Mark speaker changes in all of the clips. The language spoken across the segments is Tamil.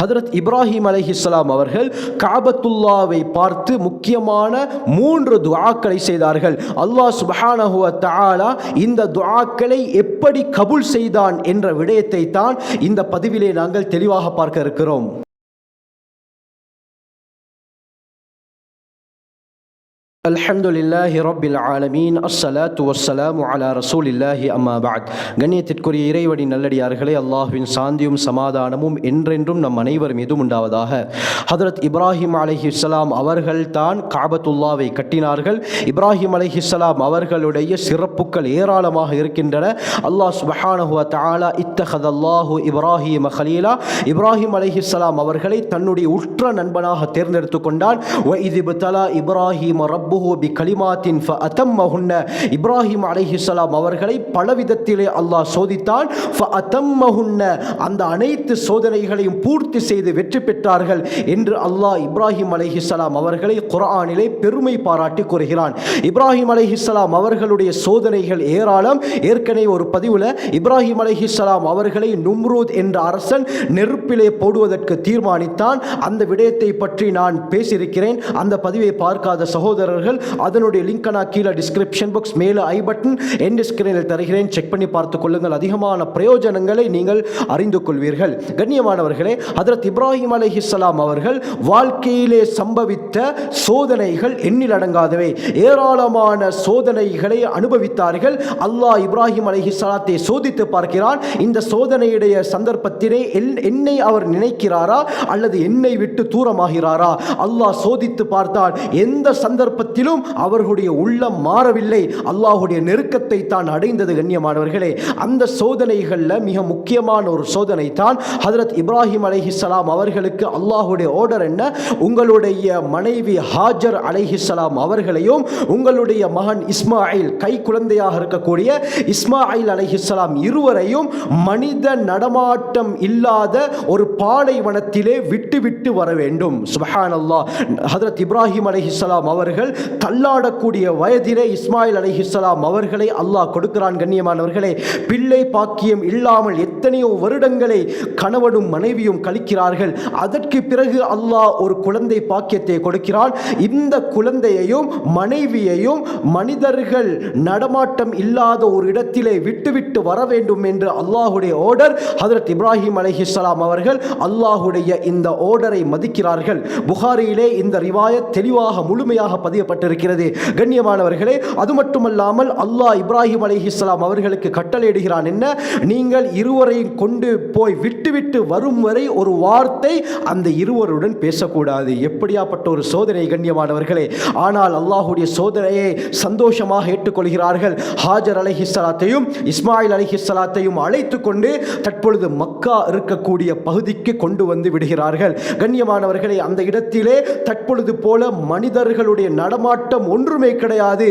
Speaker 1: ஹதரத் இப்ராஹிம் அலைஹிஸ்ஸலாம் அவர்கள் காபத்துல்லாவை பார்த்து முக்கியமான மூன்று துவாக்களை செய்தார்கள். அல்லாஹ் சுபஹானஹுவ தாலா இந்த துவாக்களை எப்படி கபூல் செய்தான் என்ற விடயத்தை தான் இந்த பதிவிலே நாங்கள் தெளிவாக பார்க்க இருக்கிறோம். அல்ஹம்துலில்லாஹி ரபில் ஆலமீன். அஸ்ஸலாத்து வஸ்ஸலாமு அலா ரசூலில்லாஹி அம்மா பாத் கண்ணியத்திற்குரிய இறைவடி நல்லடியார்களே அல்லாஹுவின் சாந்தியும் சமாதானமும் என்றென்றும் நம் அனைவர் மீதும் உண்டாவதாக. ஹதரத் இப்ராஹிம் அலஹி இஸ்லாம் அவர்கள் தான் காபத்துல்லாவை கட்டினார்கள். இப்ராஹிம் அலஹி இஸ்லாம் அவர்களுடைய சிறப்புகள் ஏராளமாக இருக்கின்றன. அல்லாஹ் சுபஹானஹுவ தாலா இத்தஹத் அல்லாஹு இப்ராஹிம் ஹலீலா இப்ராஹிம் அலஹி இஸ்லாம் அவர்களை தன்னுடைய உற்ற நண்பனாக தேர்ந்தெடுத்து கொண்டான். இப்ராஹிம் ரப்பு தலா ரப்புஹு பி கலிமாத்தின் ஃப அதம்மஹுன்ன இப்ராஹிம் அலைஹிஸ்ஸலாம் அவர்களை பலவிதத்திலே அல்லாஹ் சோதித்தான். ஃப அதம்மஹுன்ன அந்த அனைத்து சோதனைகளையும் பூர்த்தி செய்து வெற்றி பெற்றார்கள் என்று அல்லாஹ் இப்ராஹிம் அலைஹிஸ்ஸலாம் அவர்களை குரானிலே பெருமை பாராட்டி கூறுகிறான். இப்ராஹிம் அலைஹிஸ்ஸலாம் அவர்களுடைய சோதனைகள் ஏராளம். ஏற்கனவே ஒரு பதிவில் இப்ராஹிம் அலைஹிஸ்ஸலாம் அவர்களை நும்ரூத் என்ற அரசன் நெருப்பிலே போடுவதற்கு தீர்மானித்தான். அந்த விடயத்தை பற்றி நான் பேசியிருக்கிறேன். அந்த பதிவை பார்க்காத சகோதரர்கள் அதனுடைய லிங்க் நான் கீழே டிஸ்கிரிப்ஷன் பாக்ஸ் மேலே ஐ பட்டன் என் ஸ்கிரீனில் தருகிறேன். செக் பண்ணி பார்த்து கொள்ளுங்கள். அதிகமான பிரயோஜனங்களை நீங்கள் அறிந்து கொள்வீர்கள். கண்ணியமானவர்களே ஹதரத் இப்ராஹிம் அலைஹிஸ்ஸலாம் அவர்கள் வாழ்க்கையிலே சம்பவித்த சோதனைகள் எண்ணில் அடங்காதவை. ஏராளமான சோதனைகளை அனுபவித்தார்கள். அல்லாஹ் இப்ராஹிம் அலைஹிஸ்ஸலாத்தை சோதித்து பார்க்கிறான். இந்த சோதனையுடைய சந்தர்ப்பத்திலே என்- என்னை அவர் நினைக்கிறாரா அல்லது என்னை விட்டு தூரமாகிறாரா? அல்லாஹ் சோதித்து பார்த்தால் எந்த சந்தர்ப்பத்திலும் அவர்களுடைய உள்ளம் மாறவில்லை. அல்லாஹுடைய நெருக்கத்தை தான் அடைந்தது கண்ணியமானவர்களே. அந்த சோதனைகளில் மிக முக்கியமான ஒரு சோதனை தான் ஹதரத் இப்ராஹிம் அலைஹிஸ்லாம் அவர்களுக்கு அல்லாஹுடைய ஆர்டர் என்ன? உங்களுடைய மனைவி ஹாஜர் அலைஹிஸ்லாம் அவர்களையும் உங்களுடைய மகன் இஸ்மாயில் கை குழந்தையாக இருக்கக்கூடிய இஸ்மாயில் அலைஹிஸ்லாம் இருவரையும் மனித நடமாட்டம் இல்லாத ஒரு பாலைவனத்திலே விட்டு விட்டு வர வேண்டும். சுபஹான் அல்லாஹ் ஹதரத் இப்ராஹிம் அலைஹிஸ்லாம் அவர்கள் தள்ளாடக்கூடிய வயதிலே இஸ்மாயில் அலைஹிஸ்ஸலாம் அவர்களை அல்லாஹ் கொடுக்கிறான் கண்ணியமானவர்களே. பிள்ளை பாக்கியம் இல்லாமல் எத்தனையோ வருடங்களை கணவனும் மனைவியும் கழிக்கிறார்கள். அதற்கு பிறகு அல்லாஹ் ஒரு குழந்தை பாக்கியத்தை கொடுக்கிறான். இந்த குழந்தையையும் மனைவியையும் மனிதர்கள் நடமாட்டம் இல்லாத ஒரு இடத்திலே விட்டுவிட்டு வர வேண்டும் என்று அல்லாஹுடைய ஓர்டர் ஹதரத் இப்ராஹிம் அலிஹிஸ்லாம் அவர்கள் அல்லாஹுடைய இந்த ஓர்டரை மதிக்கிறார்கள். புகாரியிலே இந்த ரிவாயத் தெளிவாக முழுமையாக பதியப்பட்டிருக்கிறது கண்ணியமானவர்களே அது மட்டுமல்லாமல் அல்லாஹ் இப்ராஹிம் அலைஹிஸ்ஸலாம் அவர்களுக்கு கட்டளையிடுகிறான் என்ன? நீங்கள் இருவரையும் கொண்டு போய் விட்டுவிட்டு வரும் வரை ஒரு வார்த்தை அந்த இருவருடன் பேசக்கூடாது. எப்படியாப்பட்ட ஒரு சோதனை கண்ணியமானவர்களே. ஆனால் அல்லாஹுடைய சோதனையை சந்தோஷமாக ஏற்றுக்கொள்கிறார்கள். ஹாஜர் அலைஹிஸ்ஸலாத்தையும் இஸ்மாயில் அலைஹிஸ்ஸலாத்தையும் அழைத்து கொண்டு தற்பொழுது மக்கா இருக்கக்கூடிய பகுதிக்கு கொண்டு வந்து விடுகிறார்கள். கண்ணியமானவர்களை அந்த இடத்திலே தற்பொழுது போல மனிதர்களுடைய நடமாட்டம் ஒன்றுமே கிடையாது.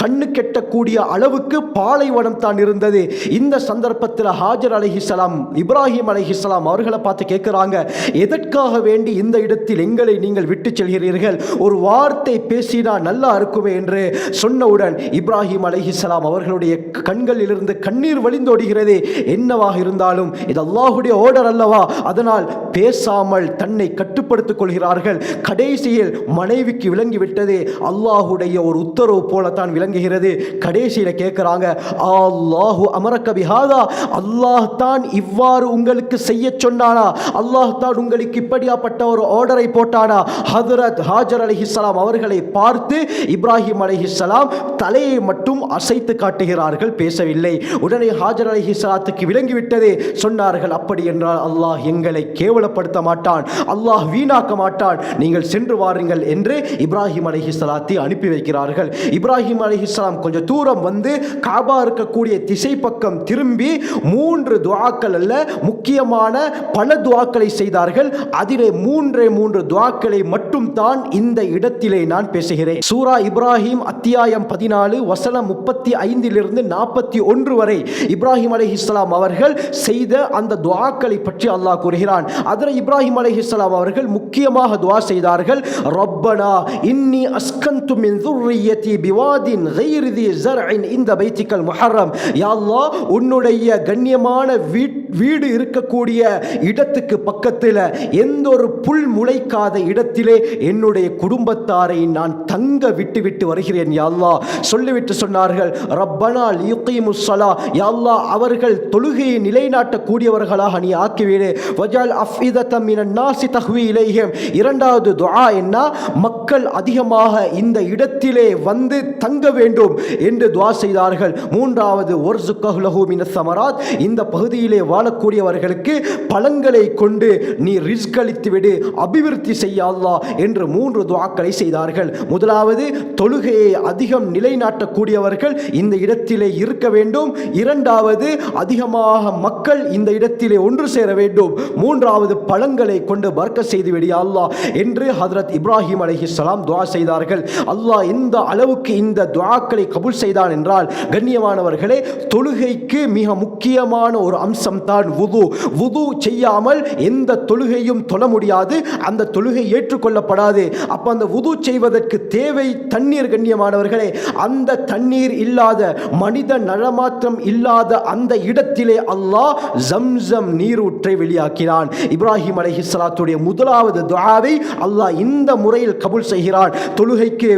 Speaker 1: கண்ணு கெட்டக்கூடிய அளவுக்கு பாலைவனம் தான் இருந்தது. இந்த சந்தர்ப்பத்தில் ஹாஜர் அலைஹிஸ்ஸலாம் இப்ராஹிம் அலைஹிஸ்ஸலாம் அவர்களை பார்த்து கேட்குறாங்க எதற்காக வேண்டி இந்த இடத்தில் எங்களை நீங்கள் விட்டு செல்கிறீர்கள்? ஒரு வார்த்தை பேசினா நல்லா இருக்குமே? என்று சொன்னவுடன் இப்ராஹிம் அலைஹிஸ்ஸலாம் அவர்களுடைய கண்களிலிருந்து கண்ணீர் வழிந்தோடுகிறது. என்னவாக இருந்தாலும் இது அல்லாஹுடைய ஓடர் அல்லவா? அதனால் பேசாமல் தன்னை கட்டுப்படுத்திக் கொள்கிறார்கள். கடைசியில் மனைவிக்கு விளங்கிவிட்டது. அல்லாஹுடைய ஒரு உத்தரவு போலத்தான் விளங்குகிறது. கடைசியில் கேட்குறாங்க அல்லாஹு அமரக்க பிஹாதா. அல்லாஹ் தான் இவ்வாறு உங்களுக்கு செய்ய சொன்னானா? அல்லாஹ் தான் உங்களுக்கு இப்படியாப்பட்ட ஒரு ஆர்டரை போட்டானா? ஹதரத் ஹாஜர் அலிஹிஸ்லாம் அவர்களை பார்த்து இப்ராஹிம் அலிஹிஸ்லாம் தலையை மட்டும் அசைத்து காட்டுகிறார்கள் பேசவில்லை. உடனே ஹாஜர் அலிஹிஸ்லாத்துக்கு விளங்கிவிட்டது. சொன்னார்கள் அப்படி என்றால் அல்லாஹ் எங்களை கேவலப்படுத்த மாட்டான் அல்லாஹ் வீணாக்க மாட்டான் நீங்கள் சென்று வாருங்கள் என்று இப்ராஹிம் அலைஹிஸ்ஸலாத்தை அனுப்பி வைக்கிறார்கள். இப்ராஹிம் அலைஹிஸ்ஸலாம் கொஞ்சம் தூரம் வந்து காபா இருக்கக்கூடிய திசை பக்கம் திரும்பி மூன்று துவாக்கள் அல்ல முக்கியமான பல துவாக்களை செய்தார்கள். அதிலே மூன்றே மூன்று துவாக்களை மட்டும் தான் இந்த இடத்திலே நான் பேசுகிறேன். சூரா இப்ராஹிம் அத்தியாயம் பதினாலு வசனம் முப்பத்தி ஐந்திலிருந்து நாற்பத்தி ஒன்று வரை இப்ராஹிம் அலைஹிஸ்ஸலாம் அவர்கள் செய்த அந்த துவாக்களை பற்றி அல்லாஹ் கூறுகிறான். அதில் இப்ராஹிம் அலிஹிஸ்லாம் அவர்கள் முக்கியமாக துவா செய்தார்கள் ரப்பனா இன்னி அஸ்கந்து மின் துர்ரியத்தி பிவாதின் கைரிதி ஜர்இன் இந்த பைத்திக்கல் முஹர்ரம். யாழ்லா உன்னுடைய கண்ணியமான வீட்டு வீடு இருக்கக்கூடிய இடத்துக்கு பக்கத்தில் எந்த ஒரு புல் முளைக்காத இடத்திலே என்னுடைய குடும்பத்தாரை நான் தங்க விட்டுவிட்டு வருகிறேன் யாழ்லா சொல்லிவிட்டு சொன்னார்கள் ரப்பனா லியுகீமுஸ்ஸலா யாழ்லா அவர்கள் தொழுகையை நிலைநாட்டக்கூடியவர்களாக நீ ஆக்கிவிடு வஜால் அஃபிதத்தம் இன நாசி தஹ்வி இலைஹிம். இரண்டாவது துஆ என்ன? மக்கள் அதிகமாக இந்த இடத்திலே வந்து தங்க வேண்டும் என்று துவா செய்தார்கள். மூன்றாவது ஒர்சுக்கஹுலஹு மின சமராத். இந்த பகுதியிலே வாழக்கூடியவர்களுக்கு பழங்களை கொண்டு நீ ரிஸ்க் விடு அபிவிருத்தி செய்யாதா என்று மூன்று துவாக்களை செய்தார்கள். முதலாவது தொழுகையை அதிகம் நிலைநாட்டக்கூடியவர்கள் இந்த இடத்திலே இருக்க வேண்டும். இரண்டாவது அதிகமாக மக்கள் இந்த இடத்திலே ஒன்று சேர வேண்டும். மூன்றாவது பழங்களை கொண்டு பர்க்க செய்து விடிய அல்லாஹ் என்று ஹதரத் இப்ராஹிம் அலஹி சலாம் துவா செய்தார்கள். அல்லாஹ் எந்த அளவுக்கு இந்த துவாக்களை கபுல் செய்தான் என்றால் கண்ணியமானவர்களே தொழுகைக்கு மிக முக்கியமான ஒரு அம்சம் தான் உகு உது செய்யாமல் எந்த தொழுகையும் தொழ முடியாது. அந்த தொழுகை ஏற்றுக்கொள்ளப்படாது. அப்ப அந்த உது செய்வதற்கு தேவை தண்ணீர் கண்ணியமானவர்களே. அந்த தண்ணீர் இல்லாத மனித நலமாற்றம் இல்லாத அந்த இடத்திலே அல்லாஹ் ஜம்சம் நீரூற்றை வெளியாக்கினான். இப்ராஹிம் அலைஹிஸ்ஸலாத்துடைய முதலாவது துவாவை அல்லாஹ் இந்த முறையில் கபுல் செய்கிறான். தொழுகைக்கு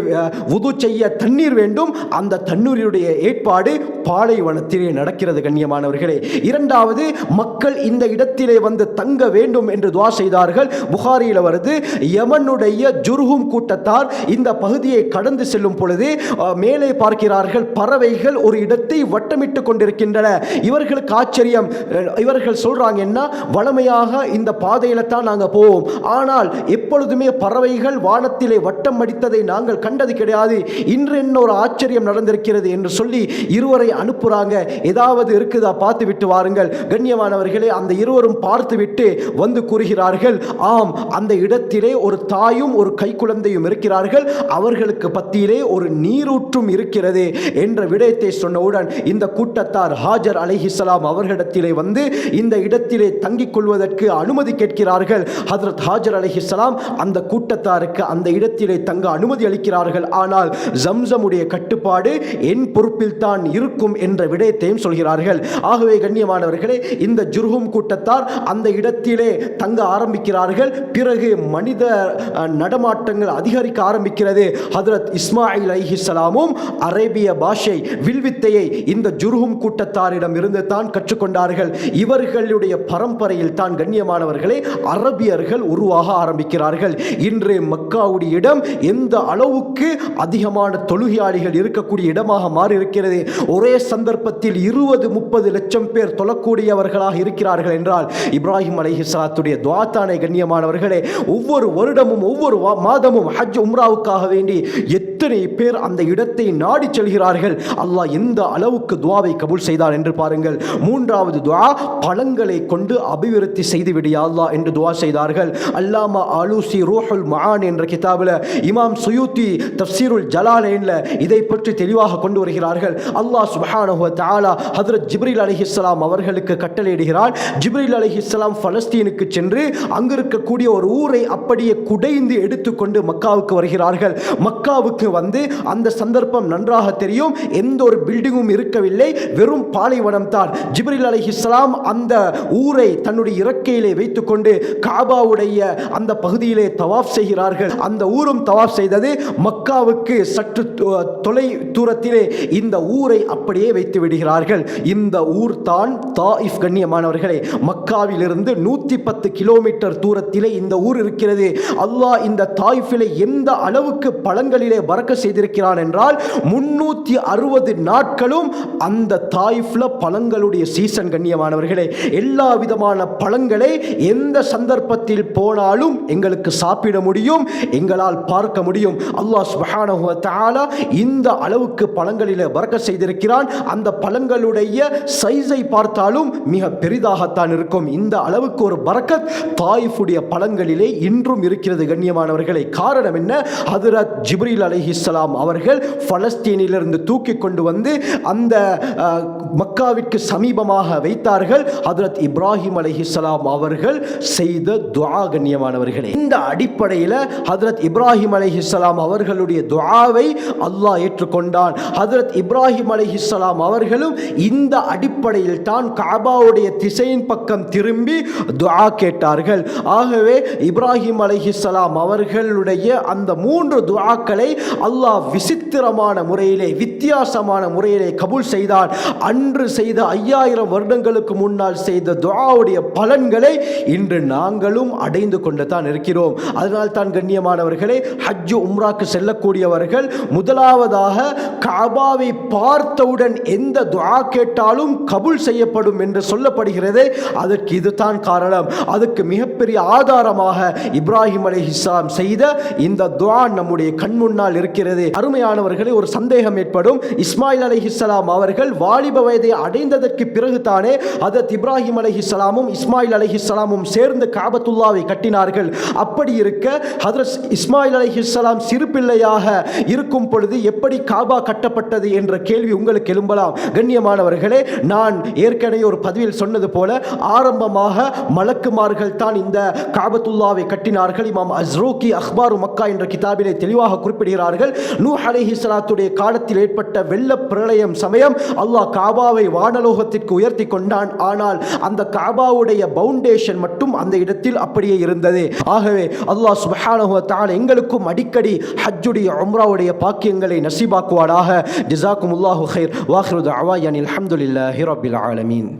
Speaker 1: உது செய்ய தண்ணீர் வேண்டும். அந்த தண்ணீருடைய ஏற்பாடு பாலைவனத்திலே நடக்கிறது கண்ணியமானவர்களே. இரண்டாவது மக்கள் இந்த இடத்திலே வந்து தங்க வேண்டும் என்று துவா செய்தார்கள். புகாரியில் வருது யமனுடைய ஜுர்ஹும் கூட்டத்தார் இந்த பகுதியை கடந்து செல்லும் பொழுது மேலே பார்க்கிறார்கள் பறவைகள் ஒரு இடத்தை வட்டமிட்டு கொண்டிருக்கின்றன. இவர்களுக்கு ஆச்சரியம் இவர்கள் சொல்றாங்க என்ன வளமையாக இந்த பாதையில தான் நாங்கள் போவோம். ஆனால் எப்பொழுதுமே பறவைகள் வானத்திலே வட்டம் அடித்ததை நாங்கள் கண்டது கிடையாது. இன்று என்ன ஒரு ஆச்சரியம் நடந்திருக்கிறது என்று சொல்லி இருவரை அனுப்புறாங்க. ஏதாவது இருக்குதா பார்த்து விட்டு வாருங்கள். கண்ணியமானவர்களே அந்த இருவரும் பார்த்துவிட்டு வந்து கூறுகிறார்கள் ஆம் அந்த இடத்திலே ஒரு தாயும் ஒரு கைக்குழந்தையும் இருக்கிறார்கள் அவர்களுக்கு பத்தியிலே ஒரு நீரூற்றும் இருக்கிறது என்ற விடயத்தை சொன்னவுடன் இந்த கூட்டத்தார் ஹாஜர் அலைஹிஸ்ஸலாம் அவர்களிடத்திலே வந்து இந்த இடத்திலே தங்கிக் கொள்வதற்கு அனுமதி கேட்கிறார்கள். ஹதரத் ஹாஜர் அலைஹிஸ்ஸலாம் அந்த கூட்டத்தாருக்கு அந்த இடத்திலே தங்க அனுமதி அளிக்கிறார்கள். ஆனால் ஜம்சமுடைய கட்டுப்பாடு என் பொறுப்பில் தான் இருக்கும் என்ற விடயத்தையும் சொல்கிறார்கள். ஆகவே கண்ணியமானவர்களே இந்த ஜுர்ஹும் கூட்டத்தார் அந்த இடத்திலே தங்க ஆரம்பிக்கிறார்கள். பிறகு மனித நடமாட்டங்கள் அதிகரிக்க ஆரம்பிக்கிறது. ஹதரத் இஸ்மாயில் அலிஹிஸ்ஸலாமும் அரேபிய பாஷை வில்வித்தையை இந்த ஜுர்ஹும் கூட்டத்தாரிடம் இருந்து தான் கற்றுக்கொண்டார்கள். இவர்களுடைய பரம்பரையில் தான் கண்ணியமானவர்களே அரபியர்கள் உருவாக ஆரம்பிக்கிறார்கள். இன்று மக்காவுடைய இடம் எந்த அளவுக்கு அதிகமான தொழுகையாளிகள் இருக்கக்கூடிய இடமாக மாறி இருக்கிறது ஒரே சந்தர்ப்பத்தில் இருபது முப்பது லட்சம் பேர் தொழக்கூடியவர்களாக இருக்கிறார்கள் என்றால் இப்ராஹிம் அலைஹிஸ்ஸலாத்துடைய துவாத்தானை கண்ணியமானவர்களே ஒவ்வொரு வருடமும் ஒவ்வொரு மாதமும் ஹஜ் உம்ராவுக்காக வேண்டி எத்தனை பேர் அந்த இடத்தை நாடி செல்கிறார்கள்? அல்லாஹ் எந்த அளவுக்கு துவாவை கபூல் செய்தார் என்று பாருங்கள். மூன்றாவது துவா பழங்களை கொண்டு அபிவிருத்தி செய்து விடியாதா அல்லாஹ் என்று துவா செய்தார்கள். அல்லாமா அலூசி ரூஹுல் மஆன் என்ற கிதாபில் இமாம் சுயூத்தி தப்சீருல் ஜலாலேன்ல இதை பற்றி தெளிவாக கொண்டு வருகிறார்கள். அல்லாஹ் சுப்ஹானஹு தாலா தஆலா ஜிப்ரில் ஜிப்ரீல் அலைஹிஸ்ஸலாம் அவர்களுக்கு கட்டளையிடுகிறார் ஜிப்ரீல் அலைஹிஸ்ஸலாம் பலஸ்தீனுக்கு சென்று அங்கு இருக்கக்கூடிய ஒரு ஊரை அப்படியே குடைந்து எடுத்துக்கொண்டு மக்காவுக்கு வருகிறார்கள். மக்காவுக்கு வந்து அந்த சந்தர்ப்பம் நன்றாக தெரியும். எந்த ஒரு பில்டிங்கும் இருக்கவில்லை. வெறும் பாலைவனம் தான். ஜிப்ரில் அலி இஸ்லாம் அந்த ஊரை தன்னுடைய இறக்கையிலே வைத்துக்கொண்டு காபாவுடைய அந்த பகுதியிலே தவாப் செய்கிறார்கள். அந்த ஊரும் தவாப் செய்தது. மக்காவுக்கு சற்று தொலை தூரத்திலே இந்த ஊரை அப்படியே வைத்து விடுகிறார்கள். இந்த ஊர் தான் தாயிஃப் கண்ணியமானவர்களே. மக்காவிலிருந்து நூற்றி பத்து கிலோமீட்டர் தூரத்திலே இந்த ஊர் இருக்கிறது. அல்லாஹ் இந்த தாயிஃபிலே எந்த அளவுக்கு பழங்களிலே பறக்க செய்திருக்கிறான் என்றால் முன்னூற்றி அறுபது நாட்களும் அந்த தாய்ஃபில் பழங்களுடைய சீசன் கண்ணியமானவர்களே எல்லா விதமான பழங்களை எந்த சந்தர்ப்பத்தில் போனாலும் எங்களுக்கு சாப்பிட முடியும் எங்களால் பார்க்க முடியும். அல்லாஹ் சுப்ஹானஹு இந்த அளவுக்கு பழங்களில் பறக்க செய்திருக்கிறான். அந்த பழங்களுடைய சைஸை பார்த்தாலும் மிக பெரிதாகத்தான் இருக்கும். இந்த அளவுக்கு ஒரு பறக்கத் தாயிஃபுடைய பழங்களிலே இன்றும் இருக்கிறது கண்ணியமானவர்களை. காரணம் என்ன? ஹதரத் ஜிப்ரீல் அலிஹிஸ்லாம் அவர்கள் பலஸ்தீனிலிருந்து தூக்கி கொண்டு வந்து அந்த மக்காவிற்கு சமீபமாக வைத்தார்கள். ஹதரத் இப்ராஹிம் அலிஹிஸ்லாம் அவர்கள் செய்த துஆ கண்ணியமானவர்களே. இந்த அடிப்படையில் ஹதரத் இப்ராஹிம் அலிஹிஸ்லாம் அவர்களுடைய துவாவை அல்லாஹ் ஏற்றுக்கொண்டான். ஹதரத் இப்ராஹிம் அலிஹிஸ்லாம் அவர்களும் இந்த அடிப்படையில் தான் காபாவுடைய திசையின் பக்கம் திரும்பி துவா கேட்டார்கள். ஆகவே இப்ராஹிம் அலிஹிஸ்லாம் அவர்களுடைய அந்த மூன்று துவாக்களை அல்லாஹ் விசித்திரமான முறையிலே வித்தியாசமான முறையிலே கபூல் செய்தான் அன்று செய்த ஐயாயிரம் வருடங்களுக்கு முன்னால் செய்த துவாவுடைய பலன்களை இன்று நாங்களும் அடைந்து கொண்டு தான் இருக்கிறோம். அதனால் தான் கண்ணியமானவர்களே ஹஜ்ஜு உம்ராக்கு செல்லக்கூடியவர்கள் முதலாவதாக காபாவை பார்த்தவுடன் எந்த துவா கேட்டாலும் கபூல் செய்யப்படும் என்று சொல்லப்படுகிறது அதற்கு இதுதான் காரணம். அதுக்கு மிகப்பெரிய ஆதாரமாக இப்ராஹிம் அலைஹிஸ்ஸலாம் செய்த இந்த துவா நம்முடைய கண் முன்னால் இருக்கிறது. அருமையானவர்களே ஒரு சந்தேகம் ஏற்படும். இஸ்மாயில் அலைஹிஸ்ஸலாம் அவர்கள் வாலிப வயதை அடைந்ததற்கு பிறகு தானே அதத் இப்ராஹிம் அலைஹிஸ்ஸலாமும் இஸ்மாயில் அலைஹிஸ்ஸலாமும் சேர்ந்து காபத்துல்லாவை கட்டினார்கள். அப்படி இருக்க ஹதரத் இஸ்மாயில் அலைஹிஸ்ஸலாம் சிறு பிள்ளையாக இருக்கும் பொழுது எப்படி காபா கட்டப்பட்டது என்ற கேள்வி உங்களுக்கு எழும்பலாம். கண்ணியமானவர்களே நான் ஏற்கனவே ஒரு பதிவில் சொன்னது போல ஆரம்பமாக மலக்குமார்கள் தான் இந்த காபத்துல்லாவை கட்டினார்கள். இமாம் அஸ்ரூக்கி அக்பாரு மக்கா என்ற கிதாபிலே தெளிவாக குறிப்பிடுகிறார்கள். நூ அலைஹி ஸலாத்துடைய காலத்தில் ஏற்பட்ட வெள்ள பிரளயம் சமயம் அல்லாஹ் காபாவை வானலோகத்திற்கு உயர்த்தி கொண்டான். ஆனால் அந்த காபாவுடைய பவுண்டேஷன் மட்டும் அந்த இடத்தில் அப்படியே இருந்தது. ஆகவே அல்லாஹ் சுப்ஹானஹு எங்களுக்கும் அடிக்கடி ஹஜ்ஜுடைய உம்ராவுடைய பாக்கியங்களை நசீபாக்குவாடாக ஜிசாக்கும் ஜஸாக்குமுல்லாஹு ஹைர் வாஹிரு தஅவாயனில் அல்ஹம்துலில்லாஹி ரபில் ஆலமீன்.